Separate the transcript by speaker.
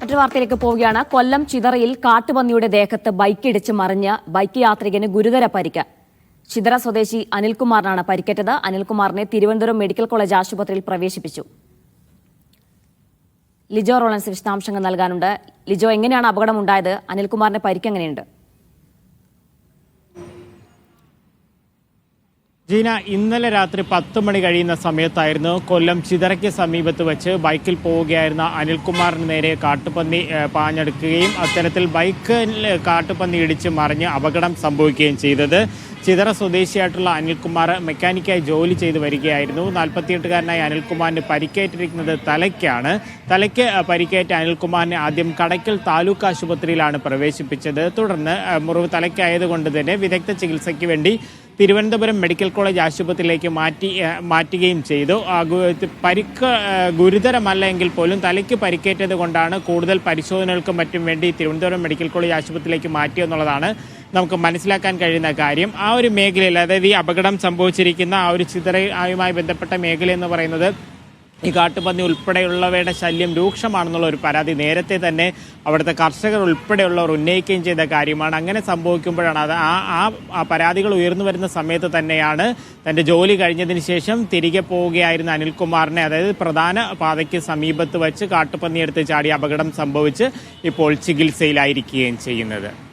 Speaker 1: മറ്റൊരു വാർത്തയിലേക്ക് പോവുകയാണ്. കൊല്ലം ചിതറയിൽ കാട്ടുപന്നിയുടെ ദേഹത്ത് ബൈക്കിടിച്ച് മറിഞ്ഞ് ബൈക്ക് യാത്രികന് ഗുരുതര പരിക്ക്. ചിതറ സ്വദേശി അനിൽകുമാറിനാണ് പരിക്കേറ്റത്. അനിൽകുമാറിനെ തിരുവനന്തപുരം മെഡിക്കൽ കോളേജ് ആശുപത്രിയിൽ പ്രവേശിപ്പിച്ചു. ലിജോ റോളൻസ് വിശദാംശങ്ങൾ നൽകാനുണ്ട്. ലിജോ എങ്ങനെയാണ് അപകടം ഉണ്ടായത്? അനിൽകുമാറിന്റെ പരിക്ക് എങ്ങനെയുണ്ട്?
Speaker 2: ജീന ഇന്നലെ രാത്രി പത്ത് മണി കഴിയുന്ന സമയത്തായിരുന്നു കൊല്ലം ചിതറയ്ക്ക് സമീപത്ത് വെച്ച് ബൈക്കിൽ പോവുകയായിരുന്ന അനിൽകുമാറിന് നേരെ കാട്ടുപന്നി പാഞ്ഞെടുക്കുകയും അത്തരത്തിൽ ബൈക്കിൽ കാട്ടുപന്നി ഇടിച്ച് മറിഞ്ഞ് അപകടം സംഭവിക്കുകയും ചെയ്തത്. ചിതറ സ്വദേശിയായിട്ടുള്ള അനിൽകുമാർ മെക്കാനിക്കായി ജോലി ചെയ്ത് വരികയായിരുന്നു. നാൽപ്പത്തിയെട്ടുകാരനായ അനിൽകുമാറിന് പരിക്കേറ്റിരിക്കുന്നത് തലയ്ക്കാണ്. തലയ്ക്ക് പരിക്കേറ്റ അനിൽകുമാറിനെ ആദ്യം കടയ്ക്കൽ താലൂക്ക് ആശുപത്രിയിലാണ് പ്രവേശിപ്പിച്ചത്. തുടർന്ന് മുറിവ് തലയ്ക്കായതുകൊണ്ട് തന്നെ വിദഗ്ധ ചികിത്സയ്ക്ക് വേണ്ടി തിരുവനന്തപുരം മെഡിക്കൽ കോളേജ് ആശുപത്രിയിലേക്ക് മാറ്റി മാറ്റുകയും ചെയ്തു. പരിക്ക് ഗുരുതരമല്ല എങ്കിൽ പോലും തലയ്ക്ക് പരിക്കേറ്റത് കൊണ്ടാണ് കൂടുതൽ പരിശോധനകൾക്കും മറ്റും വേണ്ടി തിരുവനന്തപുരം മെഡിക്കൽ കോളേജ് ആശുപത്രിയിലേക്ക് മാറ്റിയെന്നുള്ളതാണ് നമുക്ക് മനസ്സിലാക്കാൻ കഴിയുന്ന കാര്യം. ആ ഒരു മേഖലയിൽ അതായത് ഈ അപകടം സംഭവിച്ചിരിക്കുന്ന ആ ഒരു ചിതറയുമായി ബന്ധപ്പെട്ട മേഖല എന്ന് പറയുന്നത് ഈ കാട്ടുപന്നി ഉൾപ്പെടെയുള്ളവയുടെ ശല്യം രൂക്ഷമാണെന്നുള്ള ഒരു പരാതി നേരത്തെ തന്നെ അവിടുത്തെ കർഷകർ ഉൾപ്പെടെയുള്ളവർ ഉന്നയിക്കുകയും ചെയ്ത കാര്യമാണ്. അങ്ങനെ സംഭവിക്കുമ്പോഴാണ് അത് ആ ആ പരാതികൾ ഉയർന്നു വരുന്ന സമയത്ത് തന്നെയാണ് തന്റെ ജോലി കഴിഞ്ഞതിന് ശേഷം തിരികെ പോവുകയായിരുന്ന അനിൽകുമാറിനെ അതായത് പ്രധാന പാതയ്ക്ക് സമീപത്ത് വെച്ച് കാട്ടുപന്നി എടുത്ത് ചാടി അപകടം സംഭവിച്ച് ഇപ്പോൾ ചികിത്സയിലായിരിക്കുകയും ചെയ്യുന്നത്.